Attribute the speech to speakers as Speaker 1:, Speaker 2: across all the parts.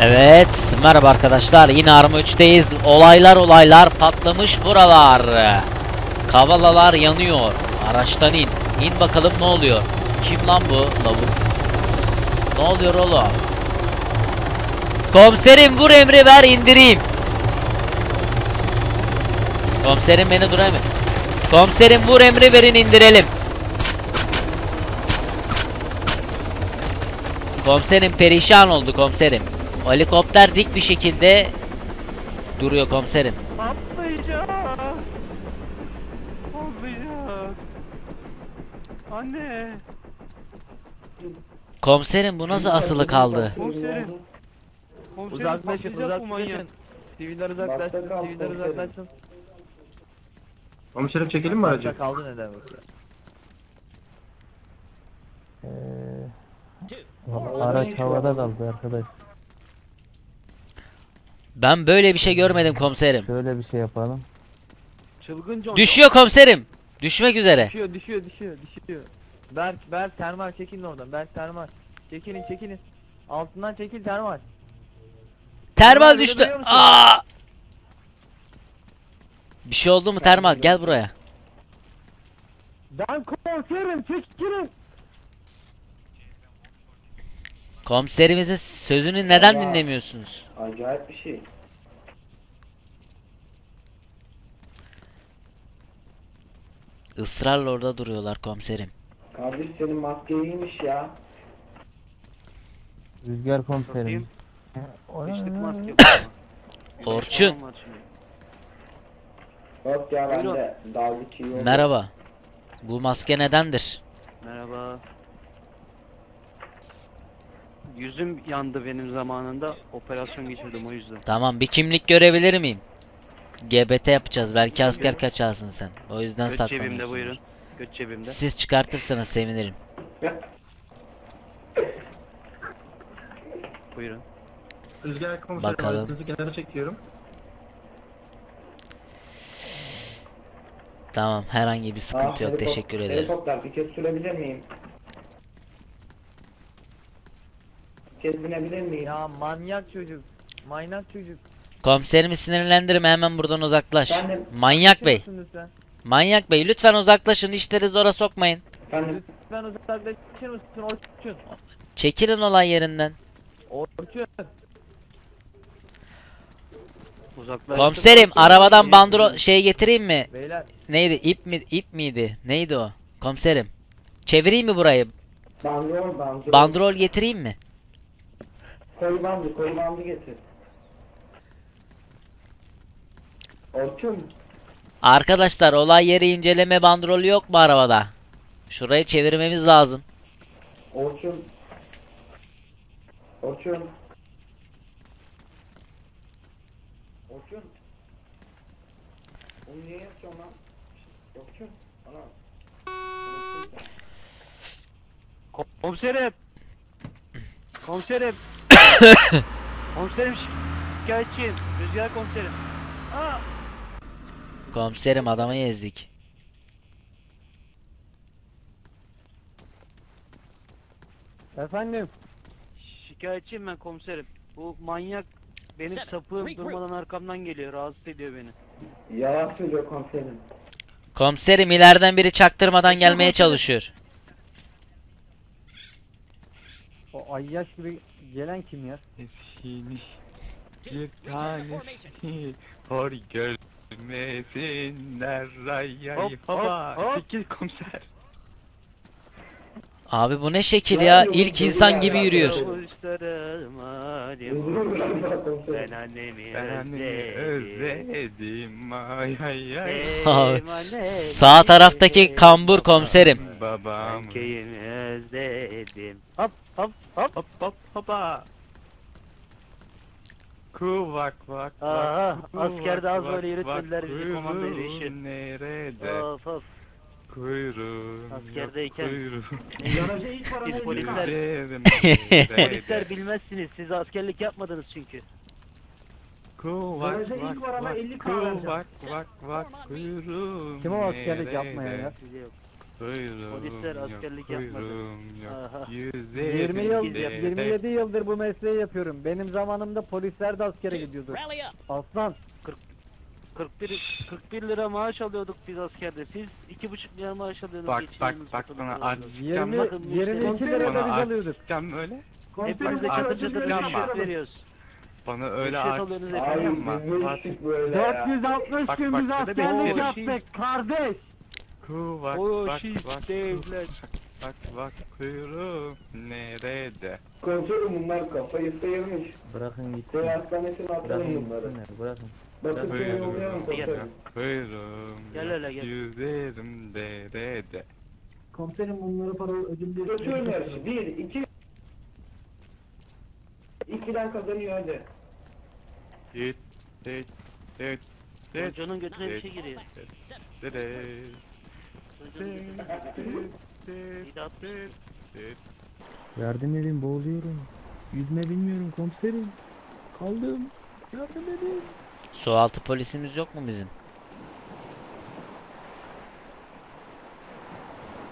Speaker 1: Evet, merhaba arkadaşlar. Yine Arma 3'teyiz. Olaylar olaylar patlamış buralar. Kavalalar yanıyor. Araçtan in. İn bakalım ne oluyor. Kim lan bu lavuk? Ne oluyor oğlum? Komiserim vur emri ver indireyim. Komiserim beni duramıyor. Komiserim vur emri verin indirelim. Komiserim perişan oldu komiserim. Helikopter dik bir şekilde duruyor komiserim.
Speaker 2: Patlayacak. Patlayacak. Anne.
Speaker 1: Komiserim bu nasıl asılı kaldı?
Speaker 2: Komiserim. Komiserim
Speaker 3: Uzaklaşın,
Speaker 2: patlayacak bu manyak.
Speaker 3: uzaklaşın.
Speaker 2: Siviller uzaklaşsın, siviller uzaklaşsın.
Speaker 3: Komiserim çekelim mi aracı?
Speaker 2: kaldı ne demek ya?
Speaker 4: Araç havada kaldı arkadaş.
Speaker 1: Ben böyle bir şey görmedim komiserim.
Speaker 4: Şöyle bir şey yapalım.
Speaker 2: Çılgınca
Speaker 1: Düşüyor komiserim. Düşmek üzere.
Speaker 2: Düşüyor, düşüyor, düşüyor, düşüyor. Berk, Berk termal çekilin oradan. Berk termal. Çekilin, çekilin. Altından çekil termal.
Speaker 1: Termal
Speaker 2: Termal,
Speaker 1: düştü.
Speaker 2: musun?
Speaker 1: Aa! Bir şey oldu mu termal? Gel buraya.
Speaker 2: Ben komiserim, çekilin.
Speaker 1: Komiserimizin sözünü neden dinlemiyorsunuz?
Speaker 3: Acayip bir şey.
Speaker 1: Israrla orada duruyorlar komiserim.
Speaker 3: Kardeş senin maske iyiymiş ya.
Speaker 4: Rüzgar komiserim.
Speaker 2: Kışlık maske.
Speaker 1: Orçun.
Speaker 3: Yok ya ben
Speaker 2: Buyurun.
Speaker 3: de dalgıç iyi oldu.
Speaker 1: Merhaba. Bu maske nedendir?
Speaker 2: Merhaba. Yüzüm yandı benim zamanında. Operasyon geçirdim o yüzden.
Speaker 1: Tamam bir kimlik görebilir miyim? GBT yapacağız. Belki asker kaçarsın sen. O yüzden
Speaker 2: Göt
Speaker 1: saklanıyorsun.
Speaker 2: cebimde buyurun. Göt cebimde.
Speaker 1: Siz çıkartırsanız sevinirim.
Speaker 2: Buyurun.
Speaker 3: Rüzgar komiserim
Speaker 1: Bakalım.
Speaker 3: aracınızı kenara çekiyorum.
Speaker 1: Tamam herhangi bir sıkıntı yok.
Speaker 3: helikop-
Speaker 1: Teşekkür ederim.
Speaker 3: Helikopter bir kez sürebilir miyim? Bir kez binebilir miyim?
Speaker 2: Ya manyak çocuk. Manyak çocuk.
Speaker 1: Komiserimi sinirlendirme hemen buradan uzaklaş.
Speaker 3: De-
Speaker 1: Manyak bey.
Speaker 2: Lütfen.
Speaker 1: Manyak bey lütfen uzaklaşın işleri zora sokmayın.
Speaker 3: Efendim
Speaker 2: Lütfen uzaklaşır mısın Orçun?
Speaker 1: Çekilin olay yerinden.
Speaker 2: Orçun. Uzaklaş.
Speaker 1: Komiserim arabadan bandro şey getireyim mi?
Speaker 2: Beyler
Speaker 1: Neydi ip mi ip miydi? Neydi o? Komiserim. Çevireyim mi burayı?
Speaker 3: bandrol bandrol.
Speaker 1: Bandrol getireyim mi?
Speaker 3: Koy bandı koy bandı getir. Orçun.
Speaker 1: Arkadaşlar olay yeri inceleme bandrolü yok mu arabada? Şurayı çevirmemiz lazım.
Speaker 3: Orçun. Orçun. Orçun. Onu niye yapıyorsun lan? Orçun. Ana.
Speaker 2: Komiserim. Komiserim. komiserim şikayetçiyim. Rüzgar komiserim. Aa.
Speaker 1: Komiserim adamı ezdik.
Speaker 4: Efendim?
Speaker 2: Şikayetçiyim ben komiserim. Bu manyak benim sapığım durmadan arkamdan geliyor. Rahatsız ediyor beni.
Speaker 3: Yalan söylüyor komiserim.
Speaker 1: Komiserim ileriden biri çaktırmadan gelmeye çalışıyor.
Speaker 4: O ayyaş gibi gelen kim ya?
Speaker 5: Nefsini bir tanesi hor görmesinler rayayı
Speaker 2: Hop, hop,
Speaker 5: baba
Speaker 2: hop.
Speaker 5: Fikir komiser
Speaker 1: Abi bu ne şekil ya? İlk insan gibi yürüyor.
Speaker 2: Ben annemi özledim.
Speaker 5: ay ay ay
Speaker 1: Sağ taraftaki kambur komiserim.
Speaker 5: babam
Speaker 2: özledim. Hop hop hop.
Speaker 5: hop hop hopa Kuvak vak
Speaker 2: Aha,
Speaker 5: vak
Speaker 2: askerde az
Speaker 5: kuvak,
Speaker 2: böyle yürütmediler bizi komando
Speaker 5: kuyruğun
Speaker 2: erişim.
Speaker 5: Nerede
Speaker 2: Of of.
Speaker 5: kuyruğun
Speaker 2: Askerdeyken-
Speaker 5: yok kuyruğun
Speaker 3: Garaja ilk paranı
Speaker 2: Biz polisler,
Speaker 5: Nerede?
Speaker 2: polisler bilmezsiniz. Siz askerlik yapmadınız çünkü.
Speaker 5: Kuvak
Speaker 3: Garaja ilk
Speaker 5: vak
Speaker 3: var ama
Speaker 5: vak
Speaker 3: 50 para vereceğim.
Speaker 5: kuvak vak vak kuyruğum
Speaker 4: Kim o askerlik yapmayan
Speaker 5: nerede?
Speaker 4: ya?
Speaker 2: Yok.
Speaker 6: Polisler askerlik yapmadı.
Speaker 5: kuyruğum yok,
Speaker 6: Aha.
Speaker 5: 20
Speaker 4: 20 yıl,
Speaker 6: yap-
Speaker 4: 27 yıldır bu mesleği yapıyorum. Benim zamanımda polisler de askere gidiyordu. Aslan
Speaker 6: 41 41 lira maaş alıyorduk biz askerde. Siz 2,5 lira maaş alıyordunuz.
Speaker 5: Bak bak bak bana artistten
Speaker 4: 20
Speaker 6: bakın,
Speaker 4: 22
Speaker 6: müşteri-
Speaker 4: lira da
Speaker 5: Bana
Speaker 4: biz alıyorduk.
Speaker 5: Sen öyle
Speaker 6: çatır
Speaker 5: yapma.
Speaker 6: rüşvet veriyoruz.
Speaker 5: bana öyle
Speaker 6: Rüşvet
Speaker 5: art
Speaker 6: alıyorsunuz
Speaker 3: Abi
Speaker 6: efendim.
Speaker 5: yapma.
Speaker 3: ne
Speaker 5: Art-
Speaker 3: işlik böyle ya.
Speaker 4: 460
Speaker 5: Bak,
Speaker 4: gün biz askerlik
Speaker 5: bir-
Speaker 4: yaptık kardeş.
Speaker 5: Kuvak
Speaker 6: O
Speaker 5: bak
Speaker 6: şiş
Speaker 5: bak
Speaker 6: devlet.
Speaker 5: bak bak kuyruğum nerede?
Speaker 3: Komiserim bunlar kafayı sıyırmış.
Speaker 4: Bırakın
Speaker 3: Köy hastanesine atalım bunları.
Speaker 4: bırakın.
Speaker 3: Bakın köye yollayalım
Speaker 5: yok, kuyruğum
Speaker 6: Gel hele, gel.
Speaker 5: yüzerim derede.
Speaker 7: Komiserim bunları para ödül
Speaker 3: Götürün yarışı. Bir, iki. İkiden kazanıyor hadi.
Speaker 5: Git git git git
Speaker 6: Canın götüne bir şey giriyor. Atmış.
Speaker 7: Yardım edin boğuluyorum. Yüzme bilmiyorum komiserim. Kaldım. Yardım edin.
Speaker 1: Sualtı polisimiz yok mu bizim?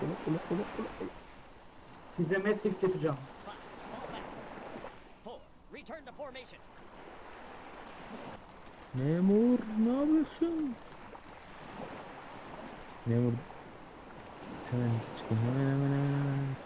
Speaker 7: Ula, ula, ula, ula, ula. Size metrik yapacağım. Memur ne yapıyorsun? Memur. Hemen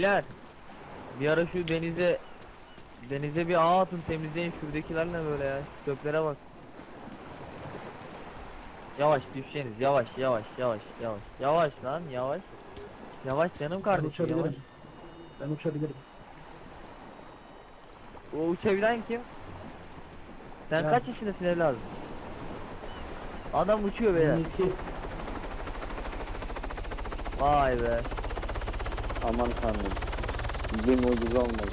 Speaker 2: Beyler bir ara şu denize denize bir ağ atın temizleyin şuradakiler ne böyle ya çöplere bak. Yavaş düşeceğiniz yavaş yavaş yavaş yavaş yavaş lan yavaş. Yavaş canım
Speaker 7: Ben
Speaker 2: kardeşim yavaş.
Speaker 7: uçabilirim. Ben uçabilirim.
Speaker 2: O uçabilen kim? Sen
Speaker 7: Ben.
Speaker 2: kaç yaşındasın evladım? Adam uçuyor beyler.
Speaker 7: 22.
Speaker 2: Vay be.
Speaker 8: Aman tanrım. Bir mucize olmalı.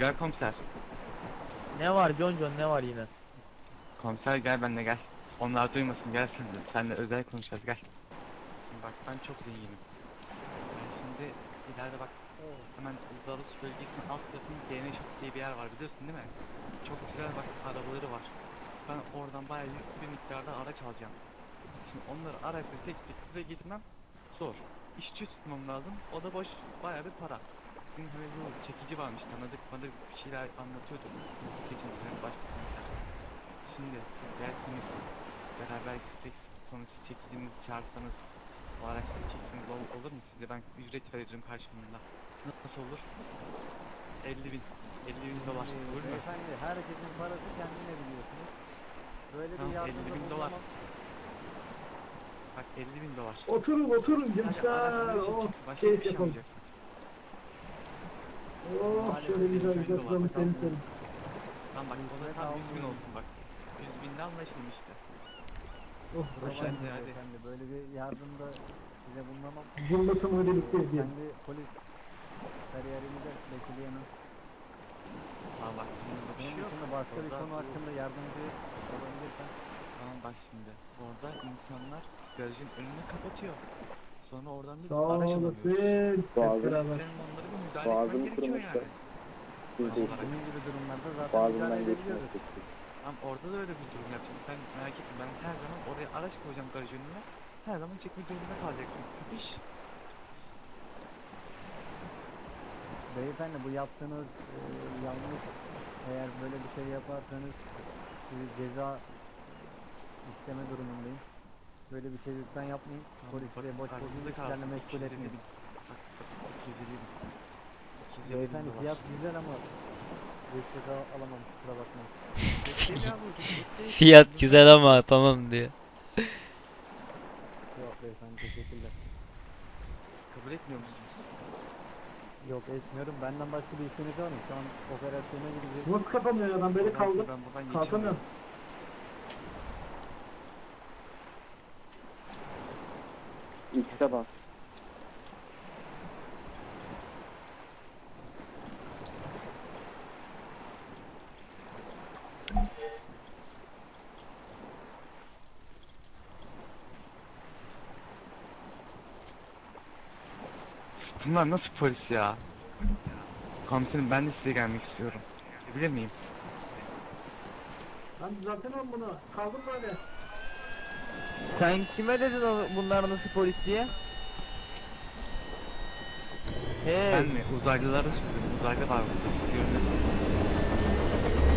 Speaker 5: Gel komiser.
Speaker 2: Ne var John John ne var yine?
Speaker 5: Komiser gel benimle gel. Onlar duymasın gel sen de. Seninle özel konuşacağız gel. Bak ben çok zenginim. İleride bak hemen Zarus bölgesinin alt tarafında DNA Shop diye bir yer var biliyorsun değil mi? Çok güzel bak arabaları var. Ben oradan bayağı yüklü bir miktarda araç alacağım. Şimdi onları araçla tek bir size gitmem zor. İşçi tutmam lazım. O da boş bayağı bir para. Bizim hani bu çekici varmış tanıdık bana bir şeyler anlatıyordu. Geçen sene komiser. Şimdi gelsiniz beraber gitsek siz çekicinizi çağırsanız o araçları çekseniz ol- olur mu size ben ücret veririm karşılığında. Nasıl olur? 50 bin 50 bin dolar.
Speaker 4: Ee,
Speaker 5: olur mu?
Speaker 4: Beyefendi herkesin parası kendine biliyorsunuz. Böyle bir
Speaker 5: Tamam,
Speaker 4: yardımda
Speaker 5: 50 bin dolar. bak 50 bin dolar.
Speaker 7: Oturun oturun gençler. Oh
Speaker 5: başka
Speaker 7: keyif
Speaker 5: bir şey
Speaker 7: yapalım.
Speaker 5: olmayacak
Speaker 7: Oh şöyle güzel güzel sulamı senin senin.
Speaker 5: tamam bak
Speaker 4: Ücret
Speaker 5: tam 100 bin olsun bak. 100 binle anlaşalım işte
Speaker 7: Oh aşağı.
Speaker 5: Hadi, hadi.
Speaker 4: Beyefendi böyle bir yardımda size bulunamam.
Speaker 7: Cumbatım öyle bitti diye.
Speaker 4: Kendi polis kariyerimi de bekleyemem.
Speaker 5: tamam bak şimdi bir şey yok
Speaker 4: başka bir konu hakkında yardımcı olabilirsen.
Speaker 5: Tamam bak şimdi orada insanlar garajın önünü kapatıyor sonra oradan bir
Speaker 7: Sağ
Speaker 5: araç alamıyor
Speaker 7: olasın.
Speaker 8: Boğazım-
Speaker 7: beraber.
Speaker 5: Senin onlara bir müdahale etmen gerekiyor yani.
Speaker 4: Bunun gibi durumlarda zaten müdahale
Speaker 8: geçmiyor.
Speaker 4: edebiliyoruz.
Speaker 5: Tamam orada da öyle bir durum yapacağım. Sen merak etme ben her zaman oraya araç koyacağım garaj önüne. Her zaman çekme durumunda kalacaksın. İş.
Speaker 4: Beyefendi bu yaptığınız e, yanlış. Eğer böyle bir şey yaparsanız sizi ceza isteme durumundayım. Böyle bir şey lütfen yapmayın. Polis
Speaker 5: bak,
Speaker 4: de boş
Speaker 5: aklında
Speaker 4: işlerle meşgul
Speaker 5: 250
Speaker 4: etmeyin.
Speaker 5: bin. Bak bak 250 bin. 250 bin
Speaker 4: Beyefendi fiyat güzel ama al- alamam kusura bakmayın.
Speaker 1: Fiyat güzel ama yapamam diyor.
Speaker 4: Yok beyefendi teşekkürler.
Speaker 5: Kabul etmiyor musunuz?
Speaker 4: Yok etmiyorum. Benden başka bir işiniz var mı? Şu an operasyona gideceğiz.
Speaker 3: Nasıl kapamıyor adam böyle
Speaker 5: Ben-
Speaker 3: kaldı.
Speaker 5: Ben buradan
Speaker 3: Kalkamıyorum.
Speaker 8: X'e bas.
Speaker 5: Bunlar nasıl polis ya? Komiserim ben de size gelmek istiyorum. Bilir miyim?
Speaker 3: Lan düzeltemem bunu. Kaldım böyle.
Speaker 2: Sen kime dedin o, bunlar nasıl polis diye? Hey.
Speaker 5: Ben mi? Uzaylılara söyledim. Uzaylı var burada.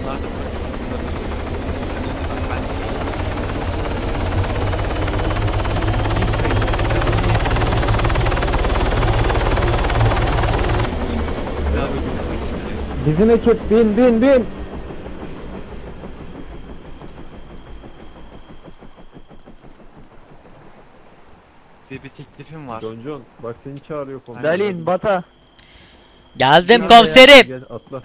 Speaker 5: Bunlar da polis. Bunlar da polis. Ben Daha böyle dinlemek istiyorum.
Speaker 7: Bizim ekip bin bin bin.
Speaker 5: Size bir teklifim var.
Speaker 7: John bak seni çağırıyor komiser.
Speaker 2: Dalin, Bata.
Speaker 1: Geldim komiserim.
Speaker 7: Gel atla.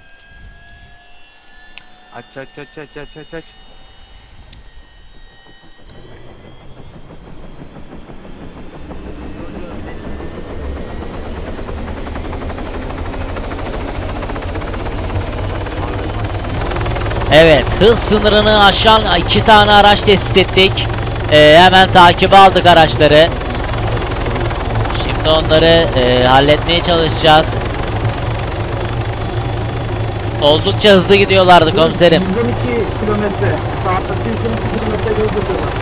Speaker 5: Aç aç aç aç aç aç aç.
Speaker 1: Evet hız sınırını aşan iki tane araç tespit ettik. Ee, hemen takibe aldık araçları. Şimdi onları e, halletmeye çalışacağız. Oldukça hızlı gidiyorlardı komiserim.
Speaker 3: 112 kilometre. Saatte 112 kilometre yol gidiyorlar.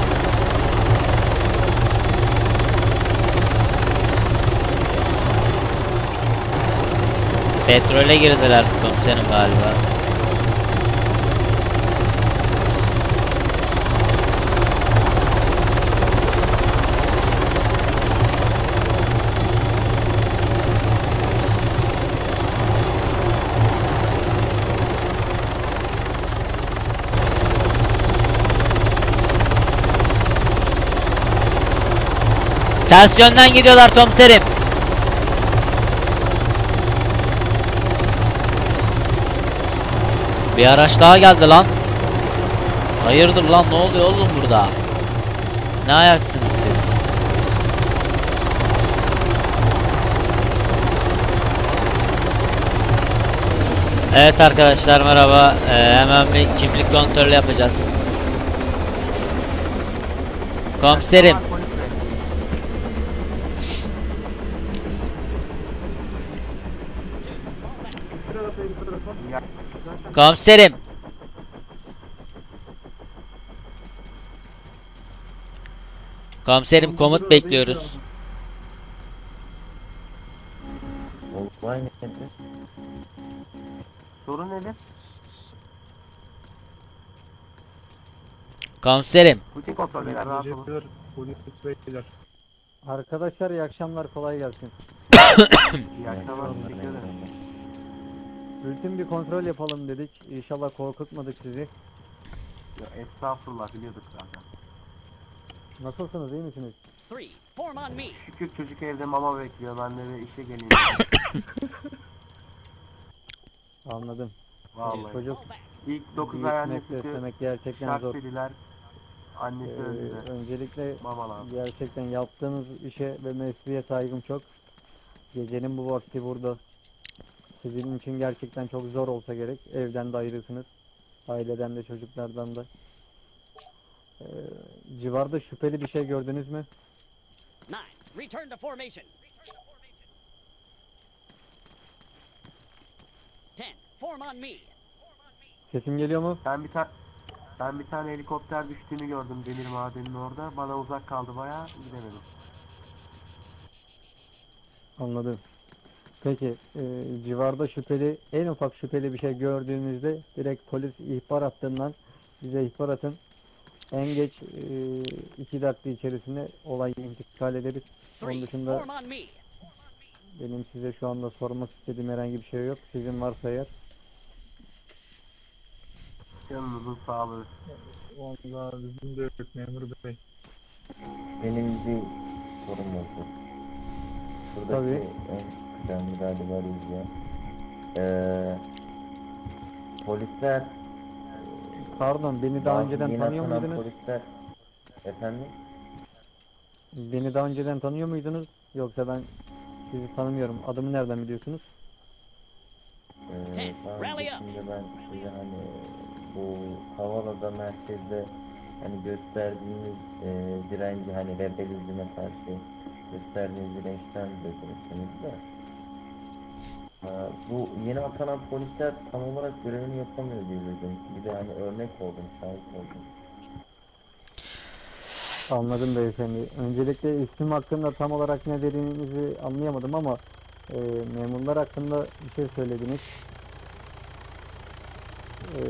Speaker 1: Petrole girdiler komiserim galiba. Ters yönden gidiyorlar komiserim. Bir araç daha geldi lan. Hayırdır lan ne oluyor oğlum burada? Ne ayaksınız siz? Evet arkadaşlar merhaba. Ee, hemen bir kimlik kontrolü yapacağız. Komiserim. Komiserim. Komiserim komut bekliyoruz.
Speaker 6: Sorun nedir?
Speaker 1: Komiserim.
Speaker 6: Butik kontroller rahat olun.
Speaker 7: Polis beyler.
Speaker 4: Arkadaşlar iyi akşamlar kolay gelsin.
Speaker 6: İyi akşamlar. Teşekkür ederim.
Speaker 4: Rutin bir kontrol yapalım dedik. İnşallah korkutmadık sizi.
Speaker 6: Ya, estağfurullah biliyorduk zaten.
Speaker 4: Nasılsınız iyi misiniz?
Speaker 9: Three, form on me.
Speaker 6: Şükür çocuk evde mama bekliyor. Ben de bir işe geleyim.
Speaker 4: Anladım.
Speaker 6: Vallahi.
Speaker 4: Çocuk.
Speaker 6: İlk 9 ay annesi
Speaker 4: beslemek gerçekten
Speaker 6: şart
Speaker 4: zor.
Speaker 6: dediler. Annesi
Speaker 4: Ee,
Speaker 6: öldü.
Speaker 4: öncelikle
Speaker 6: Mamalar.
Speaker 4: gerçekten yaptığınız işe ve mesleğe saygım çok. Gecenin bu vakti burada. Sizin için gerçekten çok zor olsa gerek. Evden de ayrısınız. Aileden de çocuklardan da. Ee, civarda şüpheli bir şey gördünüz mü?
Speaker 9: Nine, return to formation. Ten, form on me.
Speaker 4: Sesim geliyor mu?
Speaker 6: Ben bir tane ben bir tane helikopter düştüğünü gördüm demir madeninin orada. Bana uzak kaldı bayağı gidemedim.
Speaker 4: Anladım. Peki e, civarda şüpheli en ufak şüpheli bir şey gördüğünüzde direkt polis ihbar hattından bize ihbar atın. En geç e, iki dakika içerisinde olay intikal ederiz. Onun dışında benim size şu anda sormak istediğim herhangi bir şey yok. Sizin varsa eğer
Speaker 6: Canınızın sağlığı.
Speaker 7: Vallahi bizim de yok memur bey.
Speaker 8: Benim bir sorum oldu. Buradaki
Speaker 4: Tabii.
Speaker 8: en kıdemli galiba Rüzgar. Ee, polisler
Speaker 4: Pardon beni daha önceden tanıyor muydunuz?
Speaker 8: Polisler efendim
Speaker 4: Beni daha önceden tanıyor muydunuz? Yoksa ben sizi tanımıyorum. Adımı nereden biliyorsunuz?
Speaker 8: Ee, daha öncesinde ben size hani bu Havala'da merkezde hani gösterdiğiniz e, direnci hani rebelizme karşı gösterdiğiniz dirençten de Ee, bu yeni atanan polisler tam olarak görevini yapamıyor diye duydum. Bir de hani örnek oldum, şahit oldum.
Speaker 4: Anladım beyefendi. Öncelikle isim hakkında tam olarak ne dediğinizi anlayamadım ama e, memurlar hakkında bir şey söylediniz. E,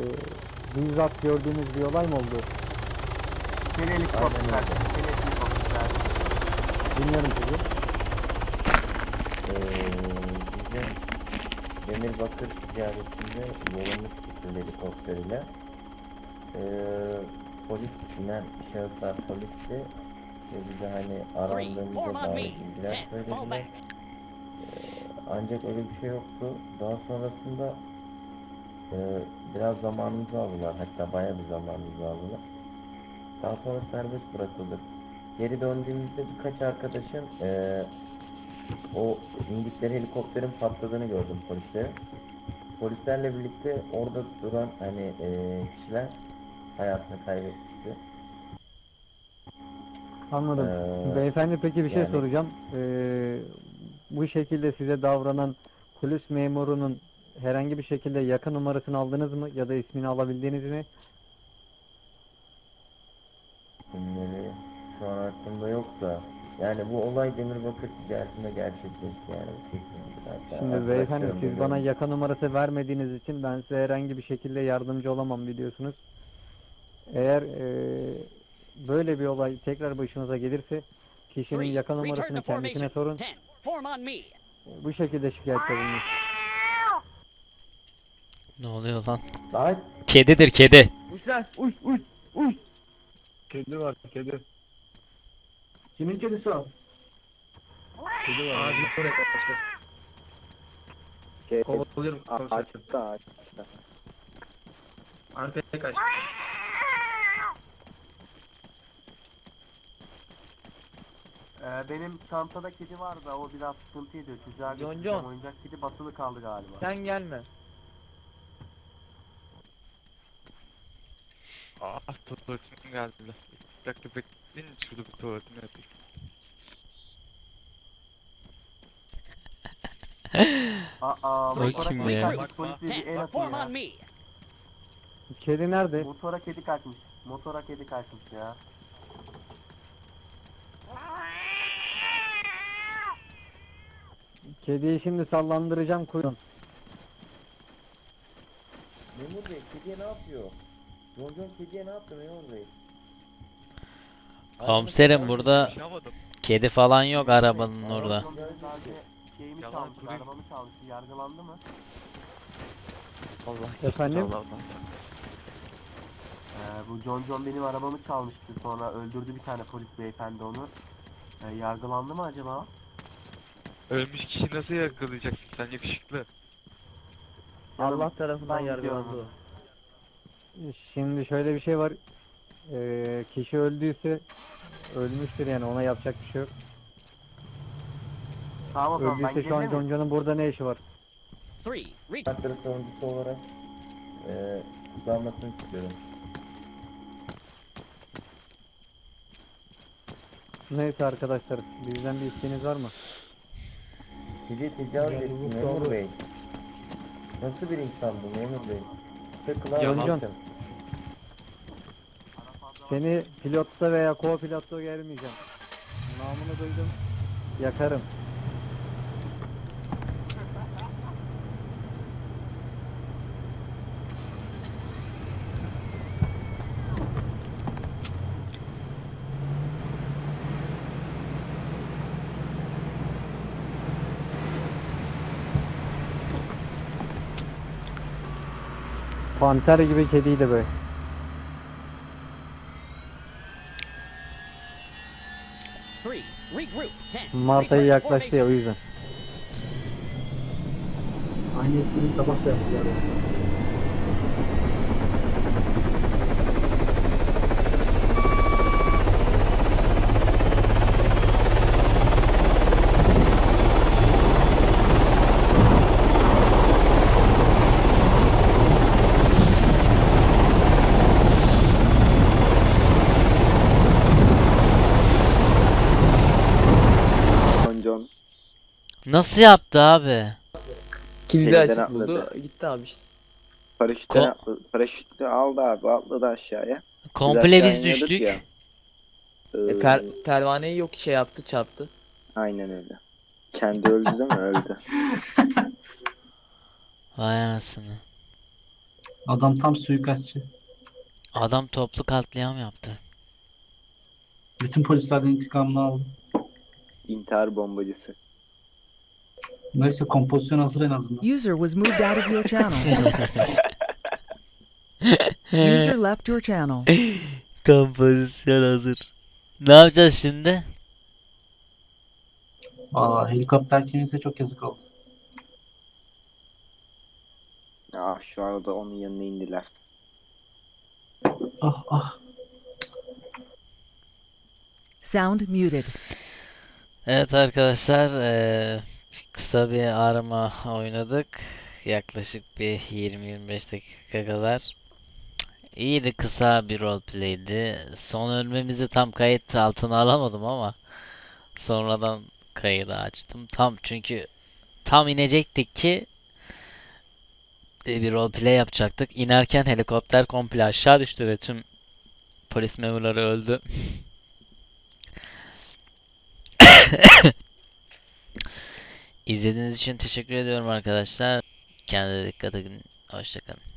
Speaker 4: bizzat gördüğünüz bir olay mı oldu?
Speaker 6: Seni helikopter. Seni helikopter.
Speaker 4: Dinliyorum sizi.
Speaker 8: Ee, bizim Demirbakır ticaretinde yolumuz tuttu helikopteriyle. Ee, polis inen şahıslar polisti ve bize hani
Speaker 9: on
Speaker 8: dair bilgiler söylediler.
Speaker 9: back.
Speaker 8: Ancak öyle bir şey yoktu. Daha sonrasında e, biraz zamanımızı aldılar. Hatta bayağı bir zamanımızı aldılar. Daha sonra serbest bırakıldık. Geri döndüğümüzde birkaç arkadaşın e, o indikleri helikopterin patladığını gördüm poliste. Polislerle birlikte orada duran hani e, kişiler hayatını kaybetmişti.
Speaker 4: Anladım.
Speaker 8: Ee,
Speaker 4: Beyefendi peki bir şey
Speaker 8: yani-
Speaker 4: soracağım. Ee, bu şekilde size davranan polis memurunun herhangi bir şekilde yaka numarasını aldınız mı ya da ismini alabildiniz mi?
Speaker 8: isimleri şu an aklımda yok da yani bu olay Demirbakır ticaretinde gerçekleşti yani kesinlikle.
Speaker 4: Şimdi beyefendi siz
Speaker 8: da
Speaker 4: bana yaka numarası vermediğiniz için ben size herhangi bir şekilde yardımcı olamam biliyorsunuz. Eğer eee, böyle bir olay tekrar başınıza gelirse kişinin yaka numarasını kendisine sorun. Bu şekilde şikayette bulunun.
Speaker 1: Ne oluyor lan?
Speaker 8: Lan
Speaker 1: Kedidir kedi.
Speaker 2: Uç lan.
Speaker 3: Uç uç uç.
Speaker 7: Kedi var kedi.
Speaker 3: Kimin kedisi o?
Speaker 7: Kedi var. Ağacın oraya kaçtı. Kovalıyorum.
Speaker 8: açıkta açıkta.
Speaker 7: Arkaya kaçtı.
Speaker 6: Ee, benim çantada kedi var da o biraz sıkıntıydı. Çocuğa
Speaker 2: John
Speaker 6: götüreceğim.
Speaker 2: John.
Speaker 6: Oyuncak kedi basılı kaldı galiba.
Speaker 2: Sen gelme.
Speaker 5: Ah tuvaletim geldi. Bir dakika bekleyin şurada bir tuvaletimi yapayım.
Speaker 6: Aa,
Speaker 1: Three,
Speaker 6: motora
Speaker 1: kim ya?
Speaker 6: Polis bir el
Speaker 9: form
Speaker 6: ya.
Speaker 9: on me.
Speaker 4: Kedi nerede?
Speaker 6: Motora kedi kaçmış. Motora kedi kaçmış ya.
Speaker 4: Kediyi şimdi sallandıracağım kuyruğun.
Speaker 8: Memur Bey kediye ne yapıyor? John John kediye ne yaptı Memur Bey?
Speaker 1: Komiserim burada kedi falan yok arabanın orada.
Speaker 6: Sadece şeyimi
Speaker 5: Yalan
Speaker 6: çalmıştı,
Speaker 5: durayım.
Speaker 6: arabamı çalmıştı. Yargılandı mı?
Speaker 5: Allah
Speaker 4: Efendim?
Speaker 5: Allah Allah.
Speaker 6: Ee, bu John John benim arabamı çalmıştı. Sonra öldürdü bir tane polis beyefendi onu. Ee, yargılandı mı acaba?
Speaker 5: Ölmüş kişi nasıl yakalayacaksın sen yakışıklı?
Speaker 2: Allah tarafından
Speaker 6: Ben
Speaker 2: yargılandı. o.
Speaker 4: Şimdi şöyle bir şey var. Ee, kişi öldüyse ölmüştür yani ona yapacak bir şey yok.
Speaker 6: Tamam o zaman ben
Speaker 4: Öldüyse şu an John'un burada ne işi var?
Speaker 9: Three, reach.
Speaker 8: Hakları savunucusu olarak e, uzanmasını istiyorum.
Speaker 4: Neyse arkadaşlar bizden bir isteğiniz var mı?
Speaker 8: Sizi tecavüz
Speaker 7: Yani
Speaker 8: etti memur bey. Nasıl bir insan bu memur bey? Tıkla
Speaker 5: Yalan.
Speaker 8: yaptım.
Speaker 4: Seni pilotta veya co-pilotta gelmeyeceğim. Namını duydum. Yakarım. Panter gibi kediydi böyle. Mart
Speaker 9: ayı
Speaker 4: yaklaştı ya o yüzden.
Speaker 3: Aynısını sabah da
Speaker 10: yapacağız.
Speaker 1: Nasıl yaptı abi?
Speaker 10: Kilidi
Speaker 11: Kilidi
Speaker 10: açık buldu.
Speaker 11: Gitti abi işte.
Speaker 10: paraşütten
Speaker 1: Ko-
Speaker 10: atladı. Paraşütle aldı abi atladı aşağıya.
Speaker 1: Komple
Speaker 10: aşağı
Speaker 1: biz
Speaker 10: iniyorduk
Speaker 1: düştük.
Speaker 10: ya.
Speaker 11: E,
Speaker 10: Ee,
Speaker 11: per, pervaneyi yok şey yaptı çarptı.
Speaker 10: Aynen öyle. Kendi öldü değil mi? Öldü.
Speaker 1: Vay anasını.
Speaker 7: Adam tam suikastçı.
Speaker 1: Adam toplu katliam yaptı.
Speaker 7: Bütün polislerden intikamını aldı.
Speaker 10: İntihar bombacısı.
Speaker 7: Neyse kompozisyon hazır en azından.
Speaker 12: User was moved out of your channel. User left your channel.
Speaker 1: Kompozisyon hazır. Ne yapacağız şimdi?
Speaker 7: Valla helikopter kimse çok yazık oldu.
Speaker 10: Ah şu anda onun yanına indiler.
Speaker 7: Ah ah.
Speaker 12: Sound muted.
Speaker 1: Evet arkadaşlar eee, kısa bir arama oynadık. Yaklaşık bir 20-25 dakika kadar. İyiydi kısa bir roleplay'di. Son ölmemizi tam kayıt altına alamadım ama sonradan kaydı açtım. Tam çünkü tam inecektik ki e, bir roleplay yapacaktık. İnerken helikopter komple aşağı düştü ve tüm polis memurları öldü. İzlediğiniz için teşekkür ediyorum arkadaşlar. Kendinize dikkat edin. Hoşçakalın.